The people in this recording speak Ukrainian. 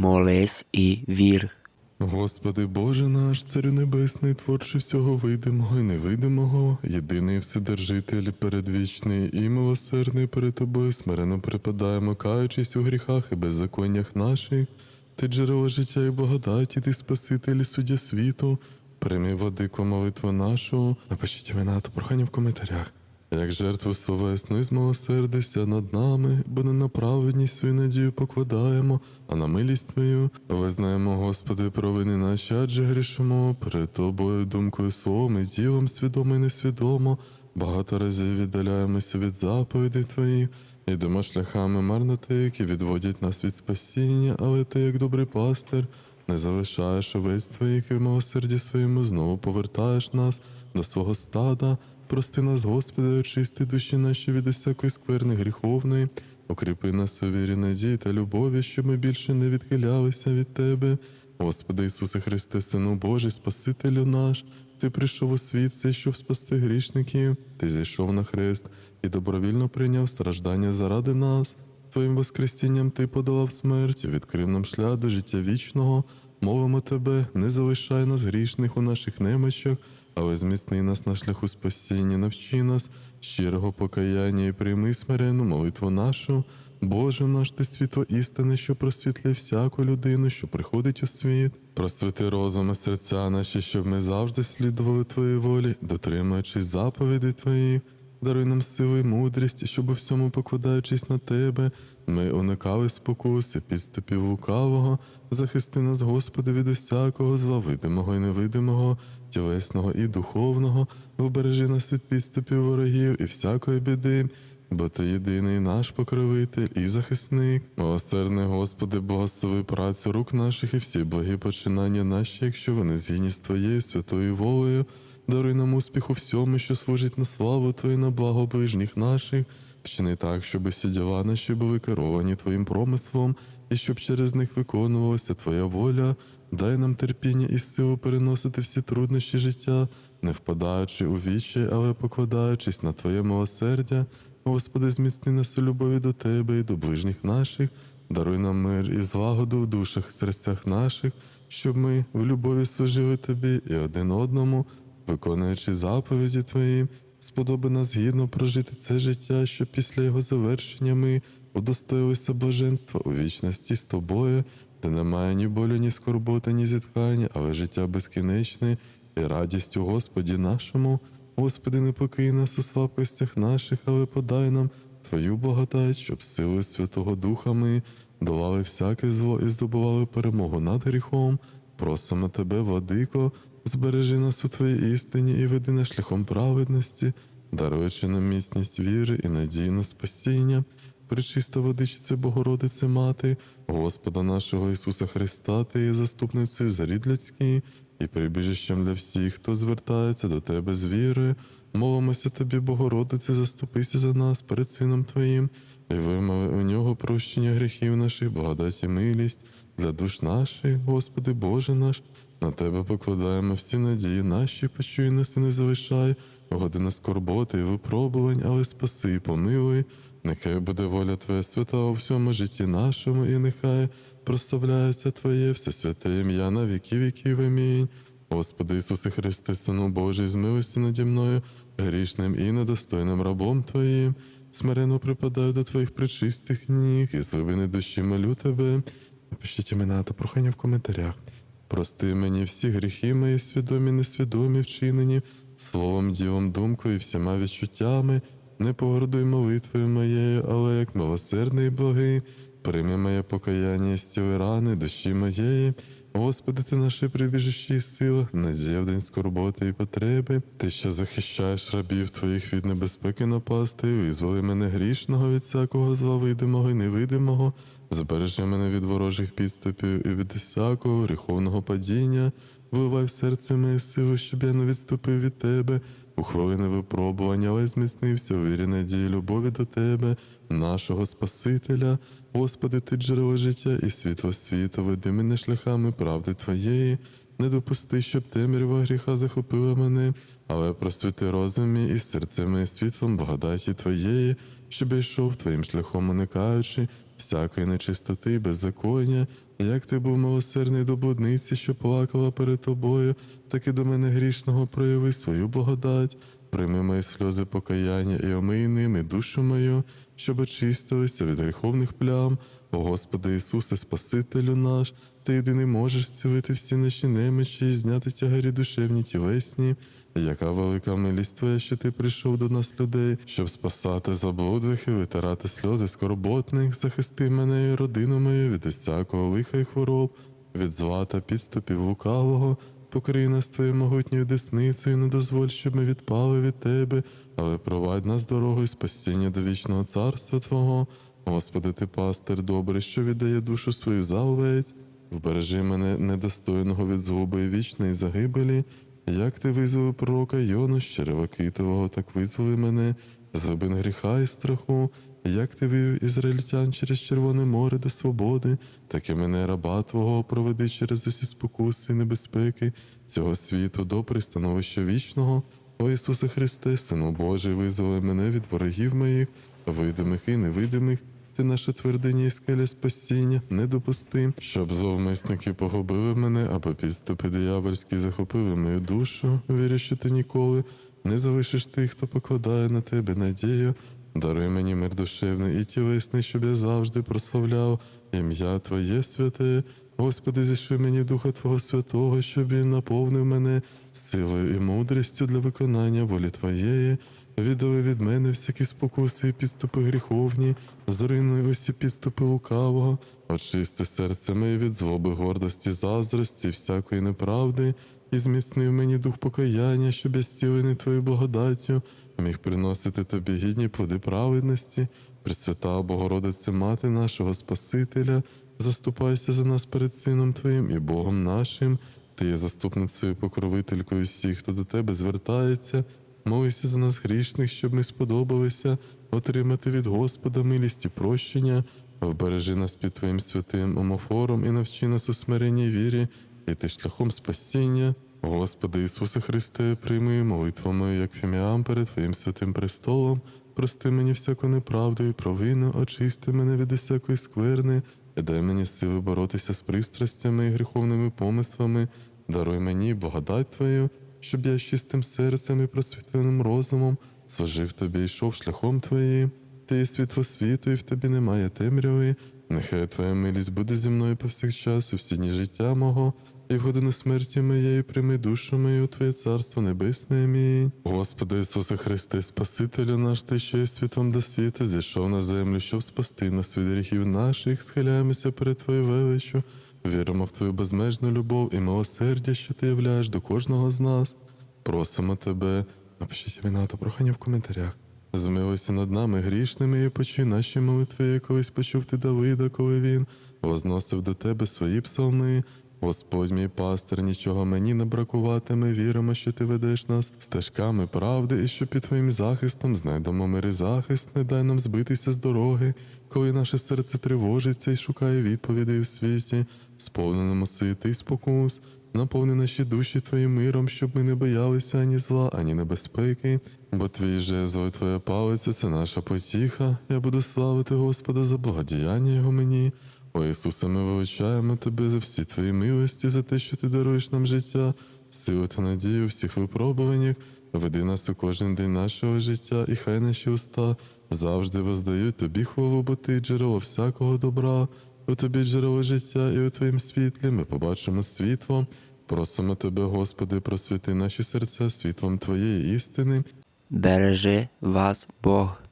молись і вір. Господи Боже наш, Царю Небесний, творче всього видимого і невидимого, єдиний вседержитель передвічний і милосердний перед тобою, смирено припадаємо, каючись у гріхах і беззаконнях наших. Ти джерело життя і благодаті, ти Спаситель суддя світу. Прийми владику молитву нашу, напишіть імена та прохання в коментарях. Як жертву словесну і змилосердися над нами, бо не на праведність свою надію покладаємо, а на милість Твою визнаємо, Господи, провини наші, адже грішимо перед Тобою думкою словом і ділом, свідомо і несвідомо, багато разів віддаляємося від заповідей Твоїх, йдемо шляхами марноти, які відводять нас від спасіння, але Ти, як добрий пастир, не залишаєш овець твоїх і в милосерді своєму знову повертаєш нас до свого стада. Прости нас, Господи, очисти душі наші від усякої скверни гріховної, укріпи нас у вірі надії та любові, щоб ми більше не відхилялися від Тебе. Господи Ісусе Христе, Сину Божий, Спасителю наш, Ти прийшов у світ, цей, щоб спасти грішників, Ти зійшов на хрест і добровільно прийняв страждання заради нас. Твоїм воскресінням Ти подолав смерть, відкрив нам шлях до життя вічного. Мовимо Тебе, не залишай нас грішних у наших немочах, але зміцни нас на шляху спасіння, навчи нас щирого покаяння і прийми смирену молитву нашу. Боже наш, ти світло істини, що просвітлює всяку людину, що приходить у світ. Прострити розум і серця наші, щоб ми завжди слідували Твоїй волі, дотримуючись заповідей Твоїх. Даруй нам сили і мудрість, щоб у всьому покладаючись на тебе, ми уникали спокуси, підступів лукавого, захисти нас, Господи, від усякого зла, видимого і невидимого, тілесного і духовного, вбережи нас від підступів ворогів і всякої біди, бо ти єдиний наш покровитель і захисник. Милосердний Господи, благослови працю рук наших і всі благі починання наші, якщо вони згідні з Твоєю святою волею. Даруй нам успіх у всьому, що служить на славу Твою, на благо ближніх наших. Вчини так, щоб усі діла наші були керовані Твоїм промислом, і щоб через них виконувалася Твоя воля. Дай нам терпіння і силу переносити всі труднощі життя, не впадаючи у вічі, але покладаючись на Твоє милосердя. Господи, зміцни нас у любові до Тебе і до ближніх наших. Даруй нам мир і злагоду в душах і серцях наших, щоб ми в любові служили Тобі і один одному виконуючи заповіді Твої, сподоби нас гідно прожити це життя, щоб після його завершення ми удостоїлися блаженства у вічності з тобою, де немає ні болю, ні скорботи, ні зітхання, але життя безкінечне і радість у Господі нашому. Господи, не покинь нас у слабкостях наших, але подай нам Твою благодать, щоб силою Святого Духа ми долали всяке зло і здобували перемогу над гріхом. Просимо Тебе, владико, збережи нас у Твоїй істині і веди нас шляхом праведності, даруючи нам міцність віри і надію на спасіння. Пречиста водичиця Богородице Мати, Господа нашого Ісуса Христа, Ти є заступницею за рід людський і прибіжищем для всіх, хто звертається до Тебе з вірою. Молимося Тобі, Богородице, заступися за нас перед Сином Твоїм, і вимови у нього прощення гріхів наших, благодать і милість для душ наших, Господи Боже наш, на Тебе покладаємо всі надії наші, почуй нас і не залишай, в годину скорботи і випробувань, але спаси і помилуй. Нехай буде воля Твоя свята у всьому житті нашому, і нехай проставляється Твоє всесвяте ім'я на віки віків. Амінь. Господи Ісусе Христе, Сину Божий, змилуйся наді мною, грішним і недостойним рабом Твоїм. Смирено припадаю до Твоїх причистих ніг і з глибини душі молю Тебе. Напишіть імена та прохання в коментарях. Прости мені всі гріхи мої, свідомі, несвідомі, вчинені, словом, ділом, думкою і всіма відчуттями. Не погордуй молитвою моєю, але як милосердний і благий, прийми моє покаяння і стіли рани душі моєї. Господи, ти наше прибіжище і сила, надія в день скорботи і потреби. Ти, що захищаєш рабів твоїх від небезпеки напасти, визволи мене грішного від всякого зла видимого і невидимого, збережи мене від ворожих підступів і від всякого гріховного падіння, виливай в серце моє силу, щоб я не відступив від тебе. У хвилини випробування, але зміцнився у вірі надії, любові до Тебе, нашого Спасителя. Господи, Ти джерело життя і світло світу, веди мене шляхами правди Твоєї. Не допусти, щоб темрява гріха захопила мене, але просвіти розум мій і серце моє світлом благодаті Твоєї, щоб я йшов Твоїм шляхом, уникаючи всякої нечистоти беззаконня. Як ти був милосердний до блудниці, що плакала перед тобою, так і до мене грішного прояви свою благодать. Прийми мої сльози покаяння і омий ними душу мою, щоб очистилися від гріховних плям. О Господи Ісусе, Спасителю наш, ти єдиний можеш зцілити всі наші немичі і зняти тягарі душевні тілесні. Яка велика милість твоя, що ти прийшов до нас, людей, щоб спасати заблудних і витирати сльози скорботних, захисти мене і родину мою від усякого лиха і хвороб, від зла та підступів лукавого, покрий нас твоєю могутньою десницею, не дозволь, щоб ми відпали від тебе, але провадь нас дорогою спасіння до вічного царства Твого. Господи, ти пастир добрий, що віддає душу свою за овець. Вбережи мене недостойного від згуби і вічної загибелі. Як ти визволив пророка Йону з черева китового, так визволи мене з глибин гріха і страху. Як ти вивів ізраїльтян через Червоне море до свободи, так і мене, раба Твого, проведи через усі спокуси і небезпеки цього світу до пристановища вічного. О Ісусе Христе, Сину Божий, визволи мене від ворогів моїх, видимих і невидимих. Ти наша твердиня і скеля спасіння, не допусти, щоб зловмисники погубили мене, або підступи диявольські захопили мою душу. Вірю, що ти ніколи не залишиш тих, хто покладає на тебе надію. Даруй мені мир душевний і тілесний, щоб я завжди прославляв ім'я Твоє святе. Господи, зішли мені Духа Твого Святого, щоб він наповнив мене силою і мудрістю для виконання волі Твоєї. Віддали від мене всякі спокуси і підступи гріховні, зруйнуй усі підступи лукавого, очисти серце моє від злоби, гордості, заздрості, всякої неправди, і зміцнив мені дух покаяння, щоб я зцілений Твоєю благодаттю, міг приносити тобі гідні плоди праведності, Пресвята Богородице, Мати нашого Спасителя, заступайся за нас перед Сином Твоїм і Богом нашим. Ти є заступницею покровителькою всіх, хто до тебе звертається. Молися за нас грішних, щоб ми сподобалися отримати від Господа милість і прощення, вбережи нас під Твоїм святим омофором і навчи нас у смиренній вірі, і ти шляхом спасіння. Господи Ісусе Христе, прийми молитву мою, як фіміам перед Твоїм святим престолом, прости мені всяку неправду і провину, очисти мене від усякої скверни, дай мені сили боротися з пристрастями і гріховними помислами, даруй мені благодать Твою, щоб я з чистим серцем і просвітленим розумом служив тобі і йшов шляхом твоїм. Ти є світло світу, і в тобі немає темряви. Нехай твоя милість буде зі мною повсякчас у всі дні життя мого, і в годину смерті моєї прийми душу мою, Твоє царство небесне. Амінь. Господи Ісусе Христе, Спасителю наш, Ти, що є світом до світу, зійшов на землю, щоб спасти нас від гріхів наших, схиляємося перед Твоєю величчю, віримо в Твою безмежну любов і милосердя, що ти являєш до кожного з нас. Просимо тебе, напишіть імена та прохання в коментарях. Змилуйся над нами грішними і почуй наші молитви, як колись почув ти Давида, коли він возносив до тебе свої псалми. Господь мій пастир, нічого мені не бракуватиме. Віримо, що ти ведеш нас стежками правди, і що під твоїм захистом знайдемо мир і захист, не дай нам збитися з дороги, коли наше серце тривожиться і шукає відповідей у світі, сповненому суєти спокус. Наповни наші душі Твоїм миром, щоб ми не боялися ані зла, ані небезпеки, бо твій жезл і твоя палиця це наша потіха. Я буду славити Господа за благодіяння Його мені. О Ісусе, ми величаємо Тебе за всі Твої милості, за те, що Ти даруєш нам життя, силу та надію всіх випробуваннях. Веди нас у кожен день нашого життя, і хай наші уста завжди воздають Тобі хвалу, бо Ти джерело всякого добра. У тобі джерело життя, і у твоїм світлі ми побачимо світло. Просимо тебе, Господи, просвіти наші серця світлом Твоєї істини. Бережи вас Бог.